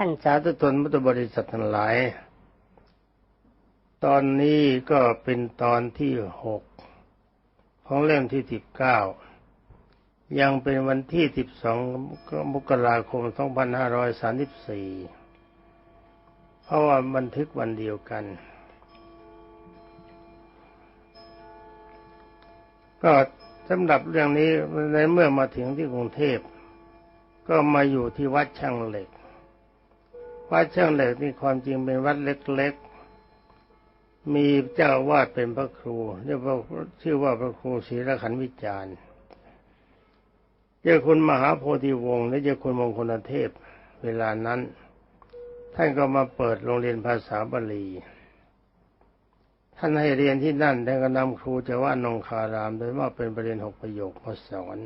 ท่านสาธุชนพุทธบริษัททั้งหลาย ตอนนี้ก็เป็นตอนที่หกของเล่มที่สิบเก้ายังเป็นวันที่สิบสองมกราคมสองพันห้าร้อยสามสิบสี่เพราะว่าบันทึกวันเดียวกัน ก็สำหรับเรื่องนี้ในเมื่อมาถึงที่กรุงเทพก็มาอยู่ที่วัดช่างเหล็ก วัดช่างเหล็กนี่ความจริงเป็นวัดเล็กๆ มีเจ้าวาดเป็นพระครูเรียกว่าชื่อว่าพระครูศรีระขันวิจารณ์เจ้าคุณมหาโพธิวงศ์และเจ้าคุณมงคลเทพ เวลานั้น ท่านก็มาเปิดโรงเรียนภาษาบาลี ท่านให้เรียนที่นั่นท่านก็นำครูจะว่านงคารามโดยว่าเป็นประเด็นหกประโยคมาสอน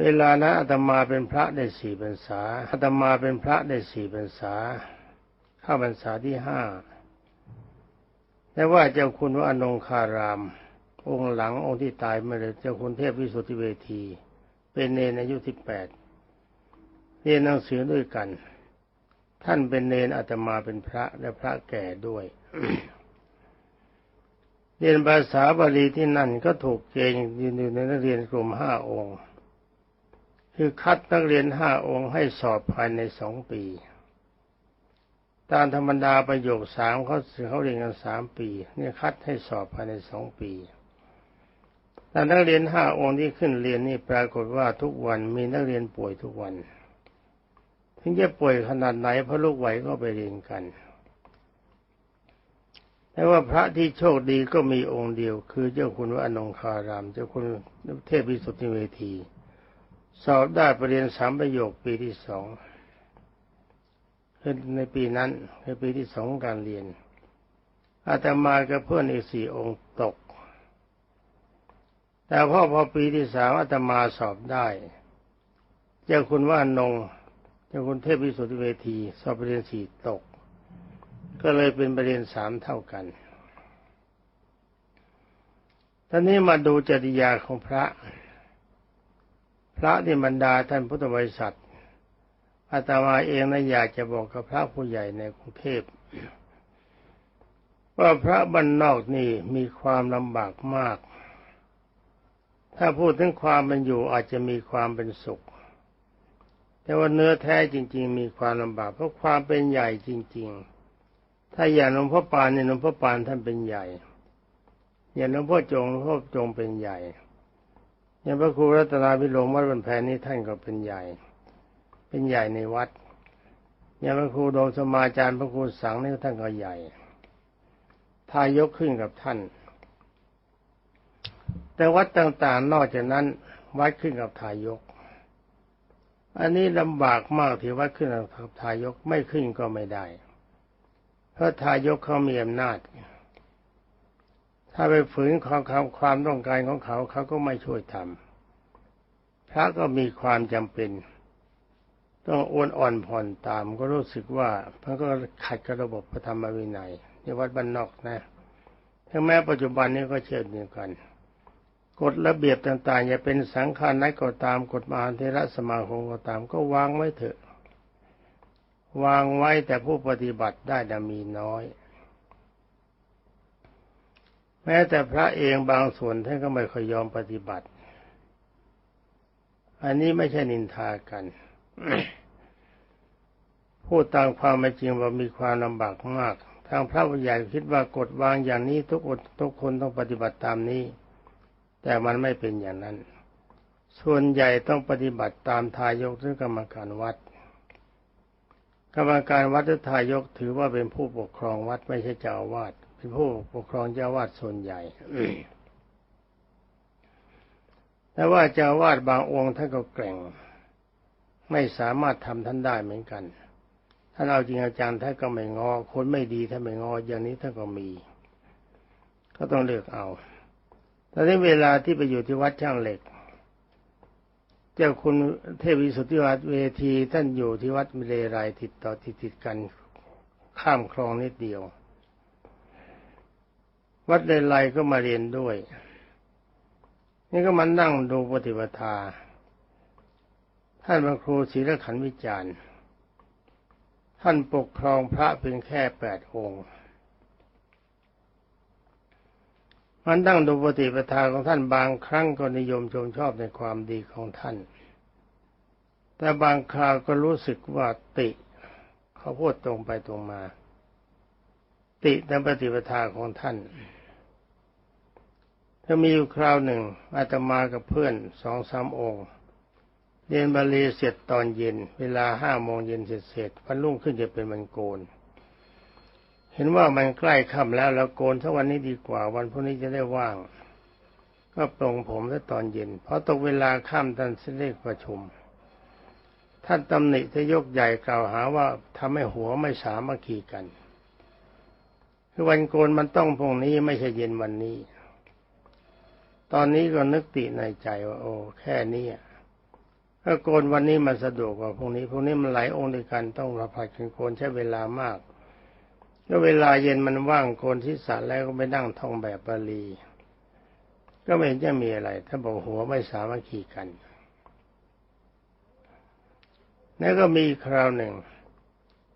เวลานั้นอาตมาเป็นพระได้สี่พรรษาอาตมาเป็นพระได้สี่พรรษา เข้าพรรษาที่ห้าแต่ว่าเจ้าคุณว่านงคาราม องค์หลังองค์ที่ตายเมื่อไรเจ้าคุณเทพวิสุทธิเวที เป็นเนรอายุสิบแปดเรียนหนังสือด้วยกัน ท่านเป็นเนรอาตมาเป็นพระและพระแก่ด้วยเรียนภาษาบาลีที่นั่นก็ถูกเกณฑ์อยู่ในนักเรียนกลุ่มห้าองค์ คือคัดนักเรียนห้าองค์ให้สอบภายในสองปี ตามธรรมดาประโยคสามเขาเขาเรียนกันสามปี เนี่ยคัดให้สอบภายในสองปีแต่นักเรียนห้าองค์ที่ขึ้นเรียนนี่ปรากฏว่าทุกวันมีนักเรียนป่วยทุกวัน ถึงจะป่วยขนาดไหนพระลูกไหวก็ไปเรียนกันแต่ว่าพระที่โชคดีก็มีองค์เดียว คือเจ้าคุณวานงคาราม เจ้าคุณเทพวิสุทธิเวที สอบได้ประเรียนสามประโยคปีที่สองในปีนั้นในปีที่สองการเรียน อาตมากับเพื่อนอีกสี่องค์ตก แต่พอพอปีที่สามอาตมาสอบได้ เจ้าคุณว่านงเจ้าคุณเทพวิสุทธิเวที สอบประเรียนสี่ตก ก็เลยเป็นประเรียนสามเท่ากันท่านนี้มาดูจริยาของพระ ระที่บรรดาท่านพุทธบริษัทอาตมาเองนะอยากจะบอกกับพระผู้ใหญ่ในกรุงเทพว่าพระบ้านนอกนี่มีความลำบากมาก ถ้าพูดถึงความเป็นอยู่อาจจะมีความเป็นสุข แต่ว่าเนื้อแท้จริง ๆ มีความลำบากเพราะความเป็นใหญ่จริง ๆ ถ้าอย่างหลวงพ่อปานเนี่ยหลวงพ่อปานท่านเป็นใหญ่ อย่างหลวงพ่อจงหลวงพ่อจงเป็นใหญ่ อย่างพระครูรัตนาพิโรมวัดบรรแพนนี้ท่านก็เป็นใหญ่ เป็นใหญ่ในวัดอย่างพระครูโดมสมาจารย์พระครูสังนี่ท่านก็ใหญ่ทายกขึ้นกับท่าน แต่วัดต่างๆ นอกจากนั้น วัดขึ้นกับทายก อันนี้ลำบากมากที่วัดขึ้นกับทายกไม่ขึ้นก็ไม่ได้ เพราะทายกเขามีอำนาจ ถ้าไปฝืนความความต้องการของเขา เขาก็ไม่ช่วยทำพระก็มีความจำเป็น ต้องอ้วนอ่อนผ่อนตาม ก็รู้สึกว่าพระก็ขัดกับระบบพระธรรมวินัยในวัดบ้านนอกนะถึงแม้ปัจจุบันนี้ก็เช่นเดียวกันกฎระเบียบต่างๆอย่าเป็นสังฆานัก็ตามกฎมหาเทระสมาคมก็ตาม ก็วางไว้เถอะ วางไว้แต่ผู้ปฏิบัติได้จะมีน้อย แม้แต่พระเองบางส่วนท่านก็ไม่ค่อยยอมปฏิบัติ อันนี้ไม่ใช่นินทากัน พูดตามความเป็นจริงว่ามีความลำบากมาก ทางพระวิญญาณคิดว่ากฎวางอย่างนี้ทุกคนทุกคนต้องปฏิบัติตามนี้ แต่มันไม่เป็นอย่างนั้น ส่วนใหญ่ต้องปฏิบัติตามทายกหรือกรรมการวัด กรรมการวัดหรือทายกถือว่าเป็นผู้ปกครองวัดไม่ใช่เจ้าอาวาส ผู้ปกครองเจ้าวาดส่วนใหญ่แต่ว่าเจ้าวาดบางองค์ท่านก็แกร่ง ไม่สามารถทำท่านได้เหมือนกันท่านเอาจริงเอาจังท่านก็ไม่งอ คนไม่ดีท่านไม่งอ อย่างนี้ท่านก็มี ก็ต้องเลือกเอาตอนนี้เวลาที่ไปอยู่ที่วัดช่างเหล็ก เจ้าคุณเทพวิสุทธิวัดเวทีท่านอยู่ที่วัดมิเลไรติดต่อติดติดกัน ข้ามคลองนิดเดียว วัดเลไลก็มาเรียนด้วย นี่ก็มานั่งดูปฏิปทา ท่านพระครูศรีละขันธ์วิจารณ์ท่านปกครองพระเพียงแค่แปดองค์มันตั้งดูปฏิปทาของท่านบางครั้งก็นิยมชมชอบในความดีของท่าน แต่บางคราวก็รู้สึกว่าติ เขาพูดตรงไปตรงมา ติในปฏิปทาของท่าน ถ้ามีอยู่คราวหนึ่งอาตมากับเพื่อนสองสามองค์เรียนบาลีเสร็จตอนเย็น เวลาห้าโมงเย็นเสร็จเสร็จวันรุ่งขึ้นจะเป็นวันโกน เห็นว่ามันใกล้ค่ำแล้วเราโกนถ้าวันนี้ดีกว่า วันพรุ่งนี้จะได้ว่าง ก็ปลงผมซะตอนเย็นพอตกเวลาค่ำท่านเสด็จประชุม ท่านตำหนิทยกใหญ่กล่าวหาว่าทำให้หัวไม่สามัคคีกันคือวันโกนมันต้องพรุ่งนี้ไม่ใช่เย็นวันนี้ ตอนนี้ก็นึกติในใจว่า โอ้แค่นี้ถ้าโกนวันนี้มันสะดวกกว่าพรุ่งนี้พรุ่งนี้มันหลายองค์ด้วยกันต้องรับผัดกันโกนใช้เวลามากก็เวลาเย็นมันว่างโกนที่สระแล้วก็ไปนั่งท่องแบบบาลี ก็ไม่เห็นจะมีอะไร ถ้าบอกหัวไม่สามัคคีกัน แล้วก็มีคราวหนึ่ง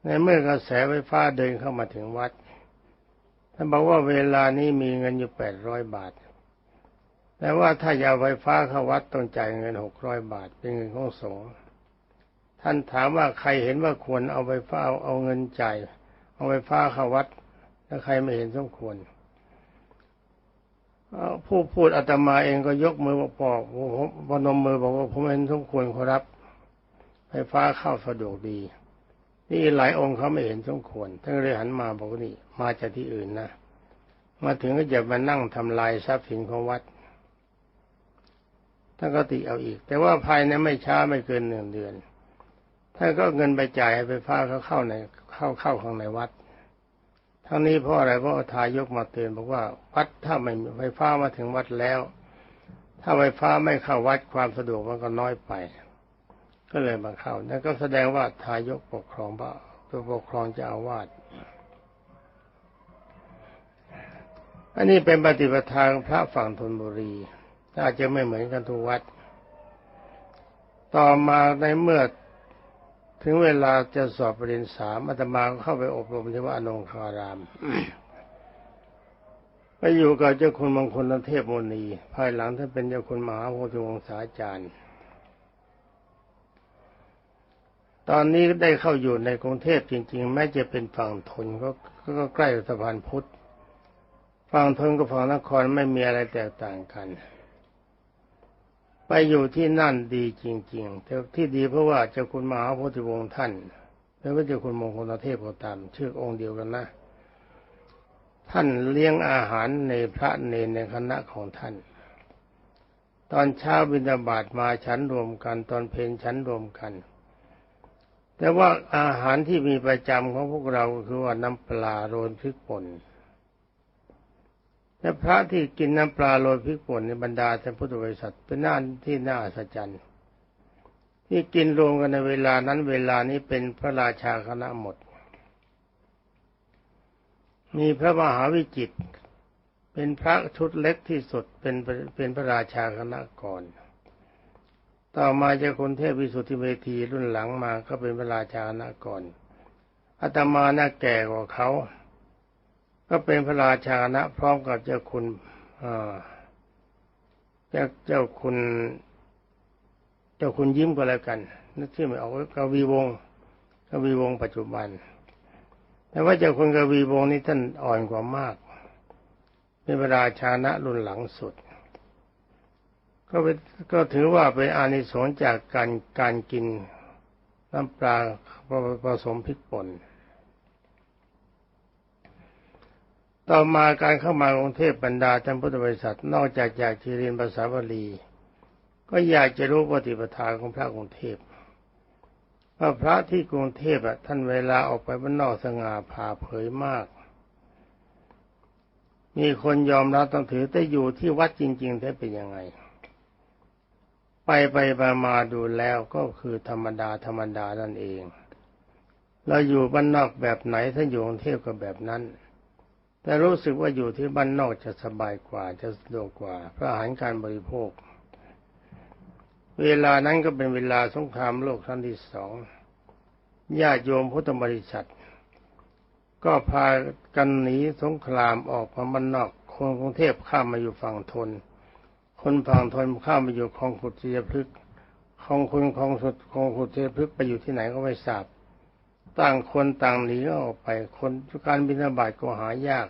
ในเมื่อกระแสไฟฟ้าเดินเข้ามาถึงวัดท่านบอกว่าเวลานี้มีเงินอยู่แปดร้อยบาท แต่ว่าถ้าอยากไฟฟ้าเข้าวัดต้องจ่ายเงินหกร้อยบาท เป็นเงินของสงฆ์ท่านถามว่าใครเห็นว่าควรเอาไฟฟ้าเอาเงินจ่ายเอาไฟฟ้าเข้าวัดแล้วใครไม่เห็นสมควรผู้พูดอาตมาเองก็ยกมือบอกผมพนมมือบอกว่าผมเห็นสมควรขอรับ ไฟฟ้าเข้าสะดวกดี นี่หลายองค์เขาไม่เห็นสมควรท่านเลยหันมาบอกว่านี่ มาจากที่อื่นนะ มาถึงก็จะมานั่งทำลายทรัพย์สินของวัด ท่านก็ติเอาอีก แต่ว่าภายในไม่ช้าไม่เกินหนึ่งเดือนท่านก็เงินไปจ่ายให้ไฟฟ้าเขาเข้าในเข้าเข้าข้างในวัด ทั้งนี้เพราะอะไรเพราะทายกมาเตือนบอกว่าวัดถ้าไม่มีไฟฟ้ามาถึงวัดแล้ว ถ้าไฟฟ้าไม่เข้าวัดความสะดวกมันก็น้อยไป ก็เลยมาเข้านั่นก็แสดงว่าทายกปกครองพระตัวปกครองเจ้าอาวาสอันนี้เป็นปฏิปทาของพระฝั่งธนบุรี อาจจะไม่เหมือนกันทุกวัด ต่อมาในเมื่อถึงเวลาจะสอบประเด็นสามอาตมาเข้าไปอบรมที่วัดอนงคารามไปอยู่กับเจ้าคุณมงคลเทพมุนีภายหลังท่านเป็นเจ้าคุณมหาโพธิวงศาจารย์ ตอนนี้ได้เข้าอยู่ในกรุงเทพจริง ๆ แม้จะเป็นฝั่งทนก็ก็ใกล้สะพานพุทธฝั่งทนกับฝั่งนครไม่มีอะไรแตกต่างกัน ไปอยู่ที่นั่นดีจริงๆแต่ที่ดีเพราะว่าเจ้าคุณมหาโพธิวงศ์ท่านแล้วก็เจ้าคุณมงคลเทพก็ตามชื่อองค์เดียวกันนะ ท่านเลี้ยงอาหารในพระเนรในคณะของท่าน ตอนเช้าบิณฑบาตมาฉันรวมกัน ตอนเพลนฉันรวมกัน แต่ว่าอาหารที่มีประจำของพวกเราคือว่าน้ำปลาโรยพริกป่น แต่พระที่กินน้ำปลาโรยพริกป่นในบรรดาท่านพุทธบริษัทเป็นหน่าที่น่าอัศจรรย์ที่กินรวมกันในเวลานั้นเวลานี้เป็นพระราชาคณะหมด มีพระมหาวิจิตรเป็นพระชุดเล็กที่สุดเป็นเป็นพระราชาคณะก่อน ต่อมาจ้าคุณเทพวิสุทธิเวทีรุ่นหลังมาก็เป็นพระราชาคณะก่อนอาตมาน่าแก่กว่าเขา ก็เป็นพระราชาคณะพร้อมกับเจ้าคุณเจ้าเจ้าคุณ เจ้าคุณยิ้มก็แล้วกัน นึกชื่อไม่ออกกวีวงศ์กวีวงศ์ปัจจุบัน แต่ว่าเจ้าคุณกวีวงศ์นี่ท่านอ่อนกว่ามากเป็นพระราชาณะรุ่นหลังสุด ก็เป็นก็ถือว่าเป็นอานิสงส์จากการการกินน้ำปลาผสมพริกป่น ต่อมาการเข้ามากรุงเทพบรรดาท่านพุทธบริษัทนอกจากอยากจะเรียนภาษาบาลีก็อยากจะรู้ปฏิปทาของพระกรุงเทพว่าพระที่กรุงเทพอะท่านเวลาออกไปบ้านนอกสง่าผ่าเผยมาก มีคนยอมรับต้องถือแต่อยู่ที่วัดจริงๆแท้เป็นยังไง ไปไปมามาดูแล้วก็คือธรรมดาธรรมดานั่นเอง เราอยู่บ้านนอกแบบไหนถ้าอยู่กรุงเทพก็แบบนั้น แต่รู้สึกว่าอยู่ที่บ้านนอกจะสบายกว่าจะสะดวกกว่าเพราะอาหารการบริโภค เวลานั้นก็เป็นเวลาสงครามโลกครั้งที่สองญาติโยมพุทธบริษัท ก็พากันหนีสงครามออกมาบ้านนอกคนกรุงเทพข้ามมาอยู่ฝั่งทน คนฝั่งทนข้ามมาอยู่คลองขุดเจียพฤกษ์คลองคุณคลองสุดคลองขุดเจียพฤกษ์ไปอยู่ที่ไหนก็ไม่ทราบ ต่างคนต่างหนีออกไป คนการบินาบาตก็หายาก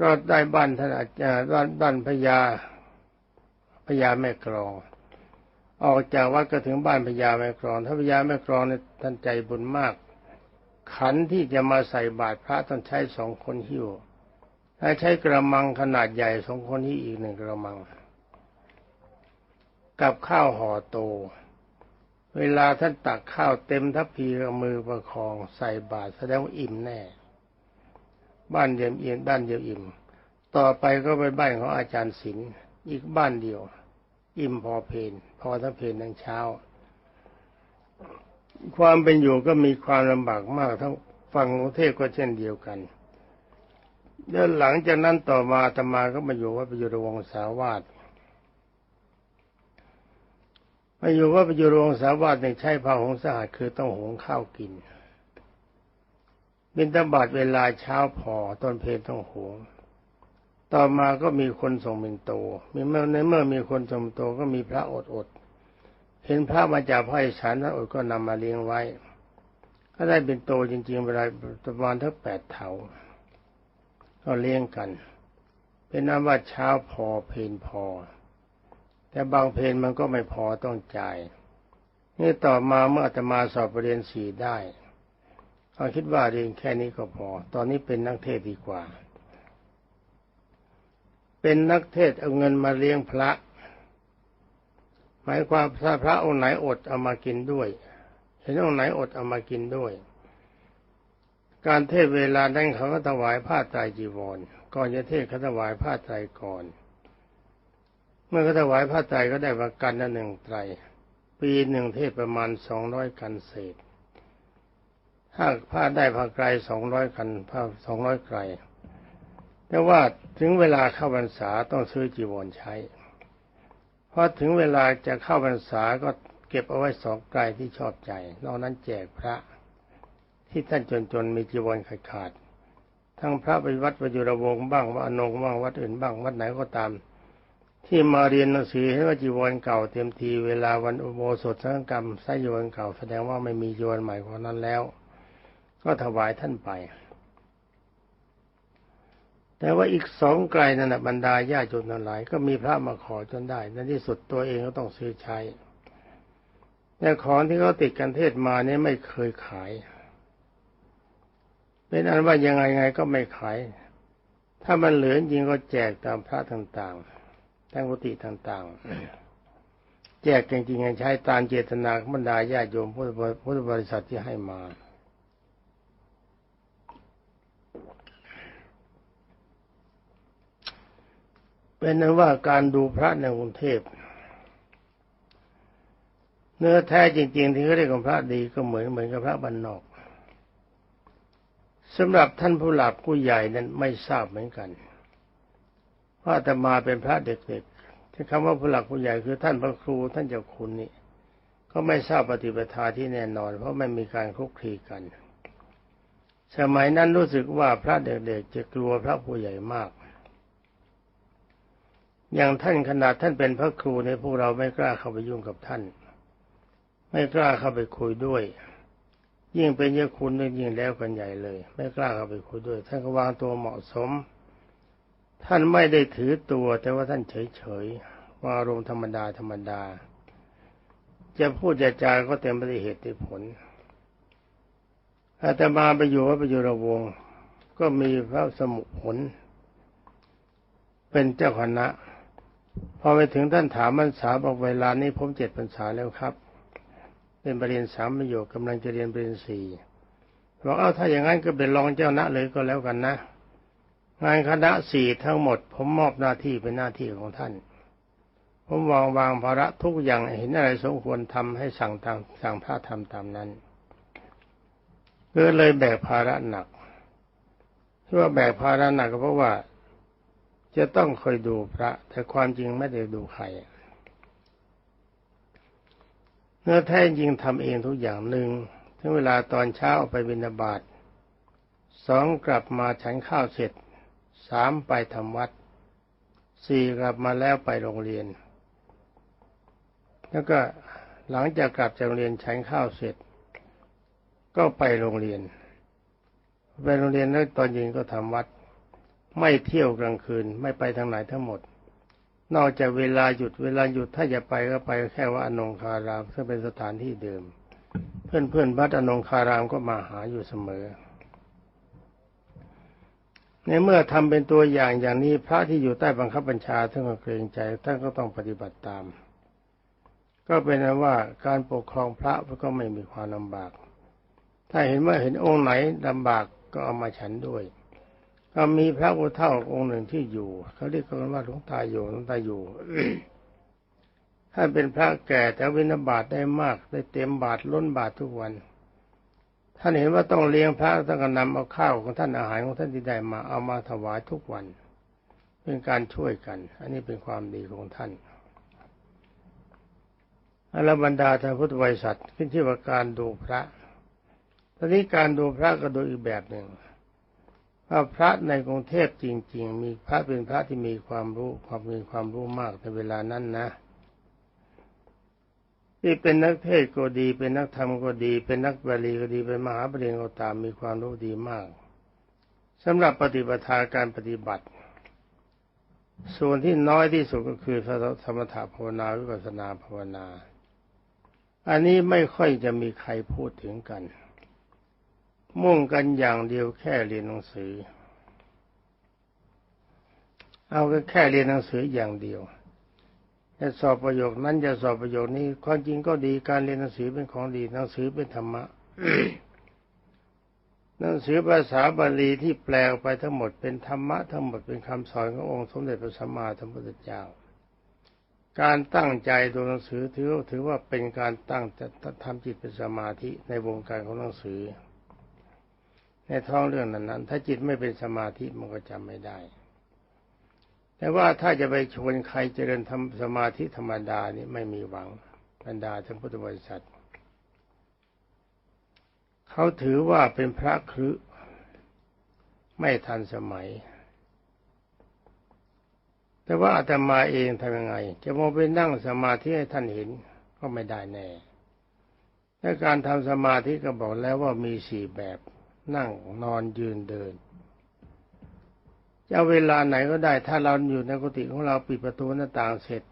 ก็ได้บ้านท่านอาจารย์บ้านบ้านพญาพญาแม่กรอง ออกจากวัดก็ถึงบ้านพญาแม่กรอง ถ้าพญาแม่กรองเนี่ยท่านใจบุญมาก ขันที่จะมาใส่บาตรพระต้องใช้สองคนหิ้วถ้าใช้กระมังขนาดใหญ่สองคนที่อีกหนึ่งกระมัง กับข้าวห่อโต เวลาท่านตักข้าวเต็มทัพพีกับมือประคองใส่บาตรแสดงว่าอิ่มแน่ บ้านเดียวอิ่มบ้านเดียวอิ่ม ต่อไปก็ไปบ้านของอาจารย์ศิลป์อีกบ้านเดียว อิ่มพอเพลนพอทั้งเพนทั้งเช้า ความเป็นอยู่ก็มีความลำบากมากทั้งฝั่งกรุงเทพก็เช่นเดียวกันแล้วหลังจากนั้นต่อมาอาตมาก็มาอยู่วัดประยุรวงศาวาส มาอยู่วัดประยุรงศาวาสในใช้ผ้าหงสะอาดคือต้องหุงข้าวกิน บินตบาตเวลาเช้าพอตอนเพลต้องหุงต่อมาก็มีคนส่งบินโต มีเมื่อในเมื่อมีคนส่งบินโตก็มีพระอดอด เห็นพระมาจากภาคอีสานท่านอดก็นำมาเลี้ยงไว้ ก็ได้เป็นโตจริงๆเวลาประมาณทั้งแปดเถาก็เลี้ยงกัน เป็นนั้นว่าเช้าพอเพนพอ แต่บางเพนมันก็ไม่พอต้องจ่าย นี่ต่อมาเมื่ออาตมาสอบปรริญญาสี่ได้เขาคิดว่าเรียนแค่นี้ก็พอ ตอนนี้เป็นนักเทศดีกว่า เป็นนักเทศเอาเงินมาเลี้ยงพระ หมายความถ้าพระองค์ไหนอดเอามากินด้วย เห็นองค์ไหนอดเอามากินด้วย การเทศเวลานั้นเขาก็ถวายผ้าไตรจีวร ก่อนจะเทศเขาถวายผ้าไตรก่อน มื่อเขาถวายผ้าไตรก็ได้ประกันละหนึ่งไตร ปีหนึ่งเทศประมาณสองร้อยกันเศษ ถ้าผ้าได้ผ้าไกลสองร้อยกันผ้าสองร้อยไกล แต่ว่าถึงเวลาเข้าพรรษาต้องซื้อจีวรใช้พอถึงเวลาจะเข้าพรรษาก็เก็บเอาไว้สองไกลที่ชอบใจ นอกนั้นแจกพระที่ท่านจนๆมีจีวรขาดขาดๆทั้งพระไปวัดประยุรวงศ์บ้างวัดอนงบ้างวัดอื่นบ้างวัดไหนก็ตาม ที่มาเรียนหนังสือให้ว่าจีวรเก่าเต็มทีเวลาวันอุโบสถสังกรรมใส่จีวรเก่าแสดงว่าไม่มีจีวรใหม่ของนั้นแล้ว ก็ถวายท่านไป แต่ว่าอีกสองไกลนั่นนะบรรดาญาติโยมทั้งหลาย ก็มีพระมาขอจนได้ในที่สุดตัวเองก็ต้องซื้อใช้แต่ของที่เขาติดกันเทศมาเนี่ยไม่เคยขายเป็นอันว่ายังไงไงก็ไม่ขาย ถ้ามันเหลือจริงก็แจกตามพระต่างๆ ตามกุฏิต่างๆ แจกจริงๆใช้ตามเจตนาของบรรดาญาติโยมพุทธบริษัทที่ให้มาเป็นนั้นว่าการดูพระในกรุงเทพเนื้อแท้จริง ๆ ที่เขาเรียกว่าพระดีก็เหมือนเหมือนกับพระบรรนอกสำหรับท่านผู้หลักผู้ใหญ่นั้นไม่ทราบเหมือนกัน ว่าแต่มาเป็นพระเด็กๆที่คำว่าผู้หลักผู้ใหญ่คือท่านพระครูท่านเจ้าคุณนี่ก็ไม่ทราบปฏิปทาที่แน่นอน เพราะไม่มีการคลุกคลีกัน สมัยนั้นรู้สึกว่าพระเด็กๆจะกลัวพระผู้ใหญ่มาก อย่างท่านขนาดท่านเป็นพระครูในพวกเราไม่กล้าเข้าไปยุ่งกับท่าน ไม่กล้าเข้าไปคุยด้วย ยิ่งเป็นเยอะคุณยิ่งแล้วกันใหญ่เลย ไม่กล้าเข้าไปคุยด้วย ท่านก็วางตัวเหมาะสม ท่านไม่ได้ถือตัวแต่ว่าท่านเฉยๆวางอารมณ์ธรรมดาธรรมดา จะพูดจะจาก็เต็มไปด้วยเหตุผลอาตมาไปอยู่วัดประยุรวงศ์ก็มีพระสมุผล เป็นเจ้าคณะพอไปถึงท่านถามพรรษาบอกเวลานี้ผมเจ็ดพรรษาแล้วครับ เป็นประเรียนสามประโยคกำลังจะเรียนประเรียนสี่บอกเอาถ้าอย่างนั้นก็เป็นรองเจ้าหน้าเลยก็แล้วกันนะ งานคณะสี่ทั้งหมด ผมมอบหน้าที่เป็นหน้าที่ของท่าน ผมวางวางภาระทุกอย่างเห็นอะไรสมควรทำให้สั่งตามสั่งพระทำตามนั้นก็เลยแบกภาระหนักที่ว่าแบกภาระหนักก็เพราะว่า จะต้องคอยดูพระ แต่ความจริงไม่ได้ดูใครเนื้อแท้จริงทำเองทุกอย่างหนึ่งถึงเวลาตอนเช้าไปบิณฑบาตสองกลับมาฉันข้าวเสร็จ สามไปทำวัดสี่กลับมาแล้วไปโรงเรียน แล้วก็หลังจากกลับจากโรงเรียนฉันข้าวเสร็จ ก็ไปโรงเรียน ไปโรงเรียนแล้วตอนเย็นก็ทำวัด ไม่เที่ยวกลางคืนไม่ไปทางไหนทั้งหมด นอกจากเวลาหยุดเวลาหยุดถ้าจะไปก็ไปแค่ว่าอนงคารามซึ่งเป็นสถานที่เดิม เพื่อนเพื่อนวัดอนงคารามก็มาหาอยู่เสมอ ในเมื่อทำเป็นตัวอย่างอย่างนี้พระที่อยู่ใต้บังคับบัญชาท่านก็เกรงใจท่านก็ต้องปฏิบัติตาม ก็เป็นนว่าการปกครองพระก็ไม่มีความลำบาก ถ้าเห็นว่าเห็นองค์ไหนลำบากก็เอามาฉันด้วยก็มีพระอุเท่าองค์หนึ่งที่อยู่เขาเรียกกันว่าหลวงตาอยู่หลวงตาอยู่ท่านเป็นพระแก่แต่วินาบาตได้มาก ได้เต็มบาทล้นบาททุกวัน ท่านเห็นว่าต้องเลี้ยงพระท่านก็นำเอาข้าวของท่านอาหารของท่านที่ได้มาเอามาถวายทุกวัน เป็นการช่วยกัน อันนี้เป็นความดีของท่านอรบรรดาท่านพุทธบริษัทขึ้นที่ว่าการดูพระตอนนี้การดูพระก็ดูอีกแบบหนึ่งว่าพระในกรุงเทพจริง ๆ มีพระเป็นพระที่มีความรู้ความมีความรู้มากในเวลานั้นนะ ที่เป็นนักเทศก็ดี เป็นนักธรรมก็ดี เป็นนักบาลีก็ดี เป็นมหาปริญญาก็ตามมีความรู้ดีมากสำหรับปฏิบัติการปฏิบัติ ส่วนที่น้อยที่สุดก็คือสมถะภาวนาวิปัสสนาภาวนา อันนี้ไม่ค่อยจะมีใครพูดถึงกัน มุ่งกันอย่างเดียวแค่เรียนหนังสือ เอาแค่เรียนหนังสืออย่างเดียว จะสอบประโยคนั้นจะสอบประโยคนี้ ความจริงก็ดีการเรียนหนังสือเป็นของดีหนังสือเป็นธรรมะหนังสือภาษาบาลีที่แปลออกไปทั้งหมดเป็นธรรมะทั้งหมดเป็นคำสอนขององค์สมเด็จพระสัมมาสัมพุทธเจ้า การตั้งใจดูหนังสือถือถือว่าเป็นการตั้งจะทำจิตเป็นสมาธิในวงการของหนังสือ ในท้องเรื่องนั้นๆถ้าจิตไม่เป็นสมาธิมันก็จำไม่ได้ แต่ว่าถ้าจะไปชวนใครเจริญทำสมาธิธรรมดานี่ไม่มีหวังบรรดาทั้งพุทธบริษัทเขาถือว่าเป็นพระครึไม่ทันสมัย แต่ว่าอาตมาเองทำยังไง จะมองไปนั่งสมาธิให้ท่านเห็นก็ไม่ได้แน่และการทำสมาธิก็บอกแล้วว่ามีสี่แบบ นั่งนอนยืนเดิน จะเวลาไหนก็ได้ ถ้าเราอยู่ในกุฏิของเราปิดประตูหน้าต่างเสร็จ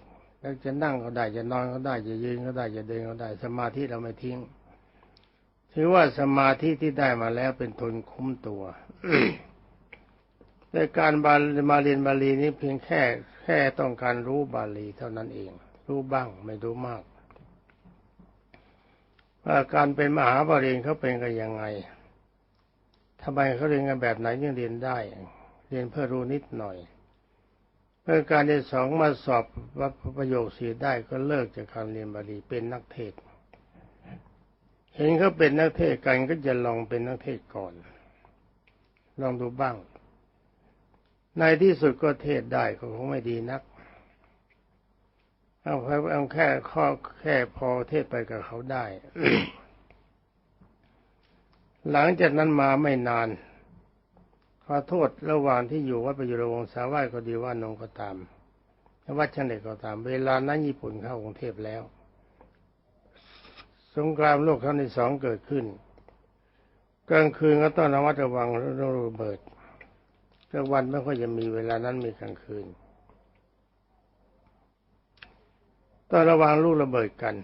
แล้วจะนั่งก็ได้จะนอนก็ได้จะยืนก็ได้จะเดินก็ได้ สมาธิเราไม่ทิ้ง ถือว่าสมาธิที่ได้มาแล้วเป็นทุนคุ้มตัวในการบามาเรียนบาลีนี้เพียงแค่แค่ต้องการรู้บาลีเท่านั้นเอง รู้บ้างไม่รู้มากว่าการเป็นมหาบาลีเขาเป็นกันยังไงทำไมเขาเรียนกันแบบไหนยังเรียนได้ เรียนเพื่อรู้นิดหน่อย เมื่อการที่สองมาสอบว่าประโยคสีได้ก็เลิกจากการเรียนบาลีเป็นนักเทศ เห็นเขาเป็นนักเทศกันก็จะลองเป็นนักเทศก่อน ลองดูบ้าง ในที่สุดก็เทศได้ก็คงไม่ดีนัก เอาเอาแค่ข้อแค่พอเทศไปกับเขาได้ หลังจากนั้นมาไม่นาน ขอโทษระหว่างที่อยู่วัดประยุรวงศาวายก็ดีว่านงก็ตามวัดชันเด็กก็ตาม เวลานั้นญี่ปุ่นเข้ากรุงเทพแล้ว สงครามโลกครั้งที่สองเกิดขึ้น กลางคืนก็ต้องระมัดระวังเรื่องระเบิดกลางวันไม่ค่อยจะมีเวลานั้นมีกลางคืนต้องระวังลูกระเบิดกัน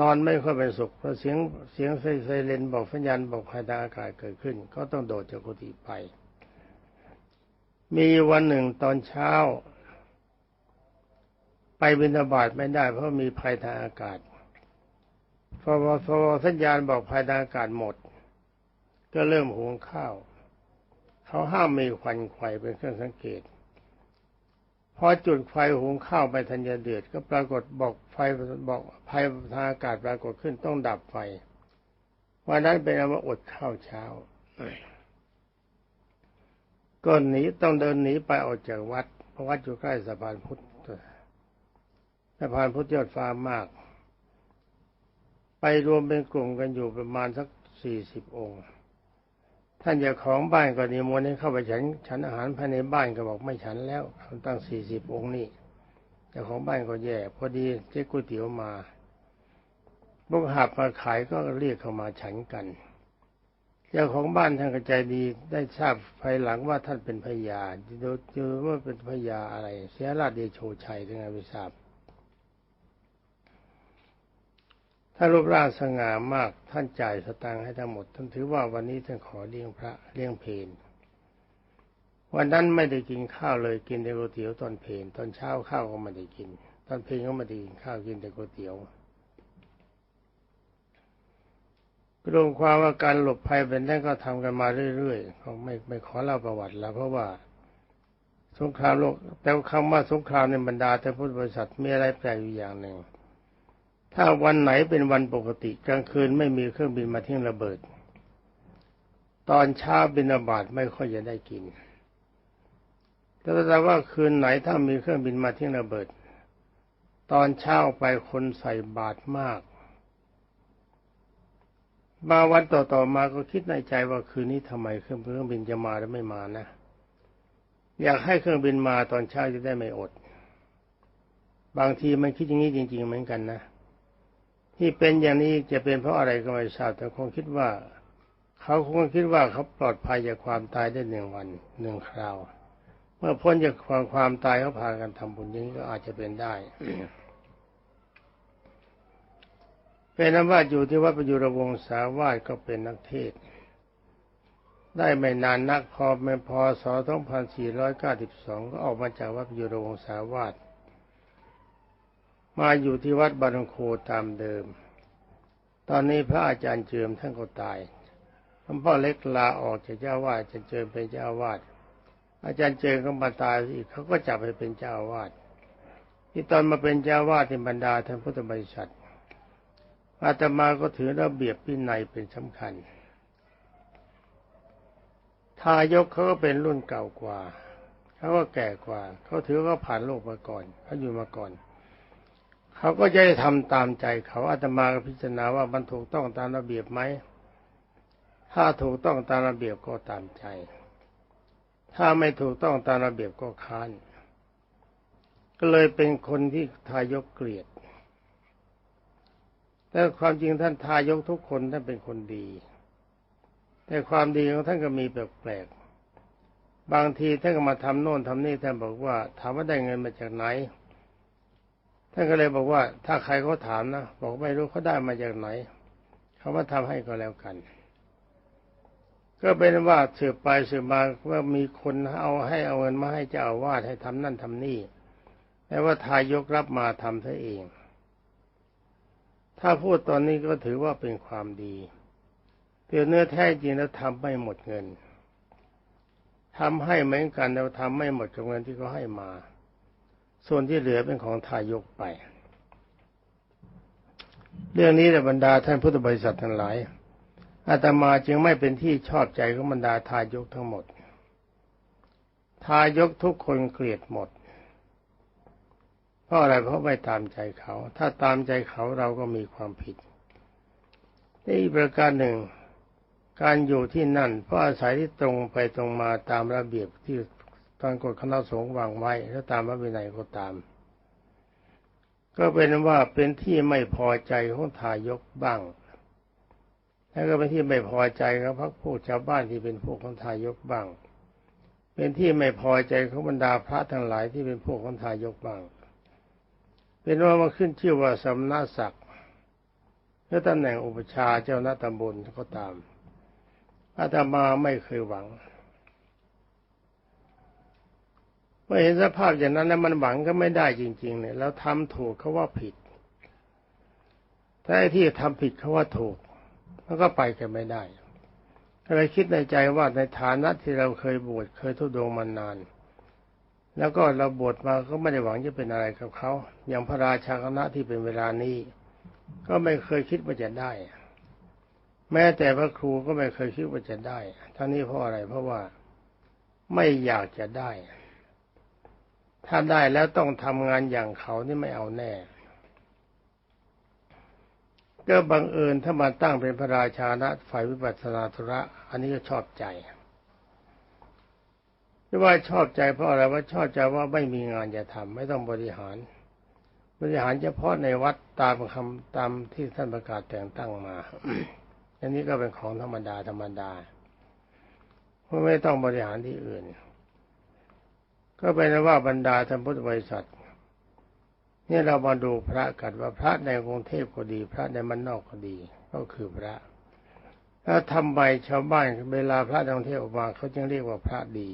นอนไม่ค่อยเป็นสุขเพราะเสียงเสียงไซเรนบอกสัญญาณบอกภัยทางอากาศเกิดขึ้น ก็ต้องโดดจากกุฏิไป มีวันหนึ่งตอนเช้า ไปบินาบาตไม่ได้ เพราะมีภัยทางอากาศพอพอสัญญาณบอกภัยทางอากาศหมด ก็เริ่มหุงข้าว เขาห้ามมีควันไฟเป็นเครื่องสังเกต พอจุดไฟหุงข้าวไปทันยาเดือดก็ปรากฏบอกไฟบอกภัยทางอากาศปรากฏขึ้นต้องดับไฟวันนั้นเป็นว่าอดข้าวเช้าก็หนีต้องเดินหนีไปออกจากวัด เพราะวัดอยู่ใกล้สะพานพุทธสะพานพุทธยอดฟ้ามาก ไปรวมเป็นกลุ่มกันอยู่ประมาณสักสี่สิบองค์ ท่านเจ้าของบ้านก็นิมนต์ให้เข้าไปฉันฉันอาหารภายในบ้านก็บอกไม่ฉันแล้วตั้งสี่สิบองค์นี่เจ้าของบ้านก็แย่พอดีเจ๊ก๋วยเตี๋ยวมาพวกหับมาขายก็เรียกเข้ามาฉันกัน เจ้าของบ้านท่านก็ใจดีได้ทราบภายหลังว่าท่านเป็นพญาดูเจอว่าเป็นพญาอะไร เสียราชเดโชชัยถึงไงไม่ทราบ ถ้ารูปร่างสง่ามากท่านจ่ายสตางค์ให้ทั้งหมด ท่านถือว่าวันนี้ท่านขอเลี้ยงพระเลี้ยงเพนวันนั้นไม่ได้กินข้าวเลยกินแต่ก๋วยเตี๋ยวตอนเพนตอนเช้าข้าวก็ไม่ได้กิน ตอนเพนก็ไม่ได้กินข้าวกินแต่ก๋วยเตี๋ยวรวมความว่าการหลบภัยเป็นนั่นก็ทำกันมาเรื่อยๆเขาไม่ไม่ขอเล่าประวัติแล้วเพราะว่าสงครามโลกแต่คำว่าสงครามในบรรดาท่านพุทธบริษัทมีอะไรแปลกอยู่อย่างหนึ่ง ถ้าวันไหนเป็นวันปกติกลางคืนไม่มีเครื่องบินมาทิ้งระเบิด ตอนเช้าบินบาตไม่ค่อยจะได้กินแต่แต่ว่าคืนไหนถ้ามีเครื่องบินมาทิ้งระเบิด ตอนเช้าไปคนใส่บาตรมาก มาวันต่อๆมาก็คิดในใจว่าคืนนี้ทำไมเครื่องเครื่องบินจะมาแล้วไม่มานะ อยากให้เครื่องบินมาตอนเช้าจะได้ไม่อด บางทีมันคิดอย่างนี้จริง ๆ เหมือนกันนะ ที่เป็นอย่างนี้จะเป็นเพราะอะไรก็ไม่ทราบแต่คงคิดว่า เขาคงคิดว่าเขาปลอดภัยจากความตายได้หนึ่งวันหนึ่งคราว เมื่อพ้นจากความความตายเขาพากันทำบุญอย่งนี้ก็อาจจะเป็นได้เป็นนั้นว่าอยู่ที่วัดประยุรวงศาวาสก็เป็นนักเทศ ได้ไม่นานนักพอไม่พอศ2492 ก็ออกมาจากวัดประยุรวงศาวาส มาอยู่ที่วัดบารงโคตามเดิม ตอนนี้พระอาจารย์เจิมท่านก็ตายหลวงพ่อเล็กลาออกจากเจ้าวาดอาจารย์เจิมเป็นเจ้าวาด อาจารย์เจิมก็มาตายอีกเขาก็จับไปเป็นเจ้าวาด ที่ตอนมาเป็นเจ้าวาดในบรรดาท่านพุทธบริษัท อาตมาก็ถือระเบียบพินัยเป็นสำคัญ ทายกเขาก็เป็นรุ่นเก่ากว่า เขาก็แก่กว่า เขาถือว่าผ่านโลกมาก่อน เขาอยู่มาก่อน เขาก็จะได้ทำตามใจเขาอาตมาก็พิจารณาว่ามันถูกต้องตามระเบียบไหมถ้าถูกต้องตามระเบียบก็ตามใจ ถ้าไม่ถูกต้องตามระเบียบก็ค้านก็เลยเป็นคนที่ทายกเกลียด แต่ความจริงท่านทายกทุกคนท่านเป็นคนดี แต่ความดีของท่านก็มีแปลกๆบางทีท่านก็มาทำโน่นทำนี่ท่านบอกว่า ถามว่าได้เงินมาจากไหน ท่านก็เลยบอกว่า ถ้าใครเขาถามนะบอกไม่รู้เขาได้มาจากไหนเขามาทำให้ก็แล้วกัน ก็เป็นว่าสืบไปสืบมาว่ามีคนเอาให้เอาเงินมาให้เจ้าอาวาสให้ทำนั่นทำนี่แต่ว่าทายกรับมาทำเธอเอง ถ้าพูดตอนนี้ก็ถือว่าเป็นความดีเตือเนื้อแท้จริงแล้วทำไม่หมดเงินทำให้เหมือนกันแต่ทำไม่หมดกับเงินที่เขาให้มา ส่วนที่เหลือเป็นของทายกไป เรื่องนี้ในบรรดาท่านพุทธบริษัททั้งหลายอาตมาจึงไม่เป็นที่ชอบใจของบรรดาทายกทั้งหมด ทายกทุกคนเกลียดหมด เพราะอะไรเพราะไม่ตามใจเขา ถ้าตามใจเขาเราก็มีความผิดนี่ประการหนึ่ง การอยู่ที่นั่นเพราะอาศัยที่ตรงไปตรงมาตามระเบียบที่ ตอนกฎคณะสงฆ์วางไว้และตามพระวินัยก็ตาม ก็เป็นว่าเป็นที่ไม่พอใจของทายกบ้าง แล้วก็เป็นที่ไม่พอใจของพระผู้ชาวบ้านที่เป็นพวกของทายกบ้าง เป็นที่ไม่พอใจของบรรดาพระทั้งหลายที่เป็นพวกของทายกบ้าง เป็นว่ามาขึ้นชื่อว่าสำนักศักดิ์และตำแหน่งอุปชาเจ้าหน้าตำบลก็ตามอาตมาไม่เคยหวัง เมื่อเห็นสภาพอย่างนั้นแล้วมันหวังก็ไม่ได้จริง ๆ เนี่ยแล้วทำถูกเขาว่าผิดถ้าไอ้ที่ทำผิดเขาว่าถูกมันก็ไปกันไม่ได้ก็เลยคิดในใจว่าในฐานะที่เราเคยบวชเคยทุดงมานาน แล้วก็เราบวชมาก็ไม่ได้หวังจะเป็นอะไรกับเขาอย่างพระราชาคณะที่เป็นเวลานี้ ก็ไม่เคยคิดว่าจะได้ แม้แต่พระครูก็ไม่เคยคิดว่าจะได้ทั้งนี้เพราะอะไรเพราะว่าไม่อยากจะได้ ถ้าได้แล้วต้องทำงานอย่างเขานี่ไม่เอาแน่ก็บังเอิญถ้ามาตั้งเป็นพระราชานะฝ่ายวิปัสสนาธุระ อันนี้ก็ชอบใจที่ว่าชอบใจเพราะอะไรว่าชอบใจว่าไม่มีงานจะทำไม่ต้องบริหาร บริหารเฉพาะในวัดตามคำตามที่ท่านประกาศแต่งตั้งมาอันนี้ก็เป็นของธรรมดาธรรมดาเพราะไม่ต้องบริหารที่อื่น ก็เป็นว่าบรรดาท่านพุทธบริษัทนี่เรามาดูพระกันว่าพระในกรุงเทพก็ดี พระในมันนอกก็ดี ก็คือพระถ้าทำใบชาวบ้านเวลาพระในกรุงเทพออกมาเขาจึงเรียกว่าพระดี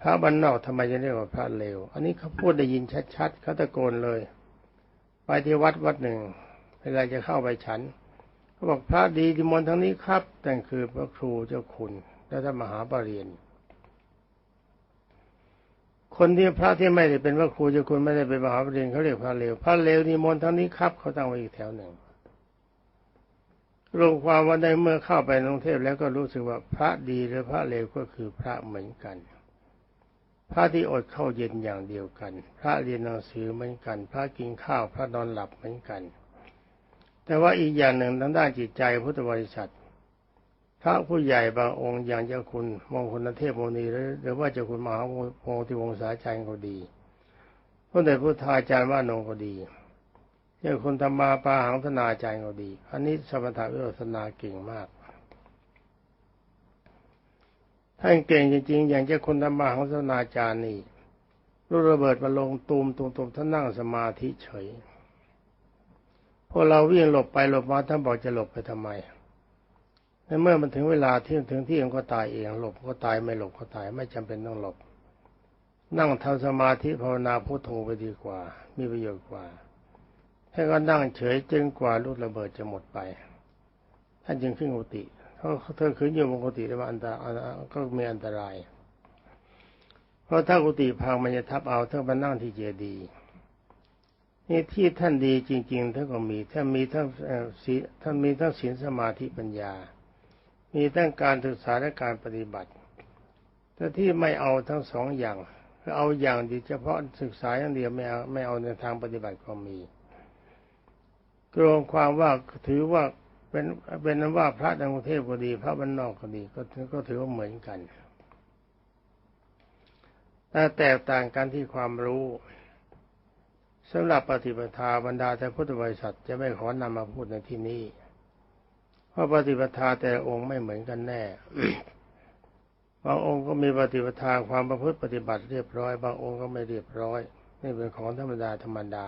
พระบ้านนอกทำไมจะเรียกว่าพระเลว อันนี้เขาพูดได้ยินชัดๆเขาตะโกนเลย ไปที่วัดวัดหนึ่งเวลาจะเข้าไปฉันเขาบอกพระดีที่มนต์ทั้งนี้ครับแต่งคือพระครูเจ้าคุณและท่านมหาปริญญา คนที่พระที่ไม่ได้เป็นพระครูเจ้าคุณไม่ได้เป็นมหาปรริญญาเขาเรียกพระเลวพระเลวนิมนต์ทั้งนี้ครับเขาตั้งไว้อีกแถวหนึ่งรวมความว่าในเมื่อเข้าไปในกรุงเทพแล้วก็รู้สึกว่าพระดีหรือพระเลวก็คือพระเหมือนกัน พระที่อดเข้าเย็นอย่างเดียวกัน พระเรียนหนังสือเหมือนกัน พระกินข้าวพระนอนหลับเหมือนกัน แต่ว่าอีกอย่างหนึ่งทางด้านจิตใจพุทธบริษัท พระผู้ใหญ่บางองค์อย่างเจ้าคุณมงคลเทพโมนีหรือว่าเจ้าคุณมหาโพธิวงศาจารย์ก็ดีพระเดชพุทธาจารย์ว่านงก็ดีเจ้าคุณธรรมาปาหังธนาจารย์ก็ดี อันนี้สมถะวิปัสสนาเก่งมากท่านเก่งจริงๆ อย่างเจ้าคุณธรรมาหังธนาจารย์นี่ลูกระเบิดมาลงตูมตูมตูมท่านนั่งสมาธิเฉยพอเราวิ่งหลบไปหลบมาท่านบอกจะหลบไปทำไม ในเมื่อมันถึงเวลาที่ถึงที่มันก็ตายเองหลบก็ตายไม่หลบก็ตายไม่จำเป็นต้องหลบ นั่งทำสมาธิภาวนาพุทโธไปดีกว่า มีประโยชน์กว่าท่านก็นั่งเฉยจนกว่าลูกระเบิดจะหมดไปท่านจึงขึ้นกุฏิเพราะเธอขึ้นอยู่บนกุฏิแล้วอันตรายก็มีอันตราย เพราะถ้ากุฏิพังมันจะทับเอาถ้ามานั่งที่เจดีย์นี่ที่ท่านดีจริง ๆ ท่านก็มีท่านมีทั้งศีท่านมีทั้งศีลสมาธิปัญญา มีทั้งการศึกษาและการปฏิบัติแต่ที่ไม่เอาทั้งสองอย่างคือเอาอย่างดีเฉพาะศึกษาอย่างเดียวไม่เอาไม่เอาในทางปฏิบัติก็มีกรวงความว่าถือว่าเป็นเป็นนั้นว่าพระในกรุงเทพก็ดี พระบ้านนอกก็ดีก็ถือก็ถือว่าเหมือนกันแต่แตกต่างกันที่ความรู้สำหรับปฏิปทาบรรดาแต่พุทธบริษัทจะไม่ขอนำมาพูดในที่นี้ ราะปฏิปทาแต่องค์ไม่เหมือนกันแน่ บางองค์ก็มีปฏิปทาความประพฤติปฏิบัติเรียบร้อย บางองค์ก็ไม่เรียบร้อย นี่เป็นของธรรมดาธรรมดา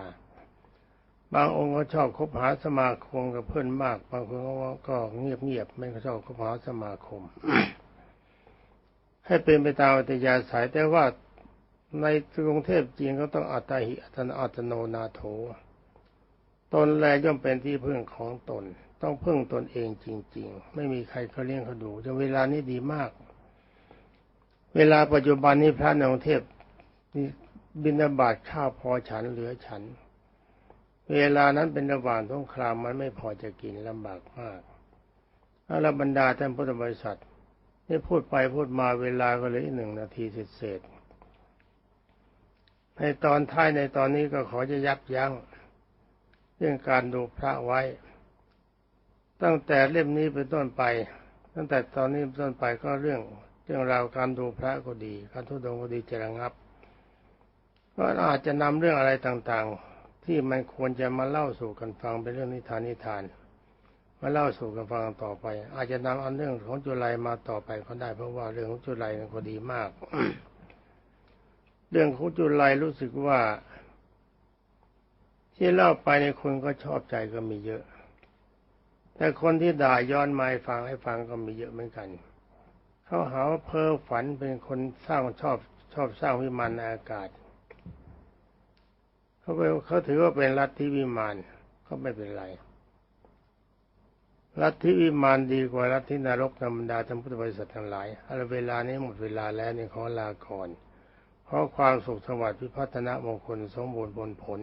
บางองค์ก็ชอบคบหาสมาคมกับเพื่อนมาก บางคนก็เงียบเงียบไม่ชอบคบหาสมาคม ให้เป็นไปตามอัตยาสายแต่ว่าในกรุงเทพจริงก็ต้องอัตหิอัตนอัตโนนาโถ ตนแลย่อมเป็นที่พึ่งของตน ต้องพึ่งตนเองจริง ๆ ไม่มีใครเขาเลี้ยงเขาดูจนเวลานี้ดีมาก เวลาปัจจุบันนี้พระในกรุงเทพนี่บินาบาตข้าวพอฉันเหลือฉัน เวลานั้นเป็นระหว่างสงครามมันไม่พอจะกินลำบากมากอารบรรดาท่านพุทธบริษัทนี่พูดไปพูดมาเวลาก็เลยหนึ่งนาทีเศษในตอนท้ายในตอนนี้ก็ขอจะยับยั้งเรื่องการดูพระไว้ ตั้งแต่เล่มนี้เป็นต้นไป ตั้งแต่ตอนนี้เป็นต้นไปก็เรื่องเรื่องราวการดูพระก็ดี การทุดงก็ดีจะระงับก็อาจจะนำเรื่องอะไรต่างๆ ที่มันควรจะมาเล่าสู่กันฟังเป็นเรื่องนิทานนิทานมาเล่าสู่กันฟังต่อไป อาจจะนำอันเรื่องของจุลัยมาต่อไปก็ได้ เพราะว่าเรื่องของจุลัยก็ดีมาก เรื่องของจุลัยรู้สึกว่า ที่เล่าไปในคนก็ชอบใจก็มีเยอะ แต่คนที่ด่าย้อนมาให้ฟังให้ฟังก็มีเยอะเหมือนกัน เขาหาว่าเพ้อฝันเป็นคนสร้างชอบชอบสร้างวิมานในอากาศ เขาไปเขาถือว่าเป็นรัฐที่วิมานเขาไม่เป็นไรรัฐที่วิมานดีกว่ารัฐที่นรกธรรมดาธรรมพุทธบริษัททั้งหลายอะไรเวลานี้หมดเวลาแล้วนี่ขอลาก่อนเพราะความสุขสวัสดิ์พิพัฒนมงคลสมบูรณ์ผลผล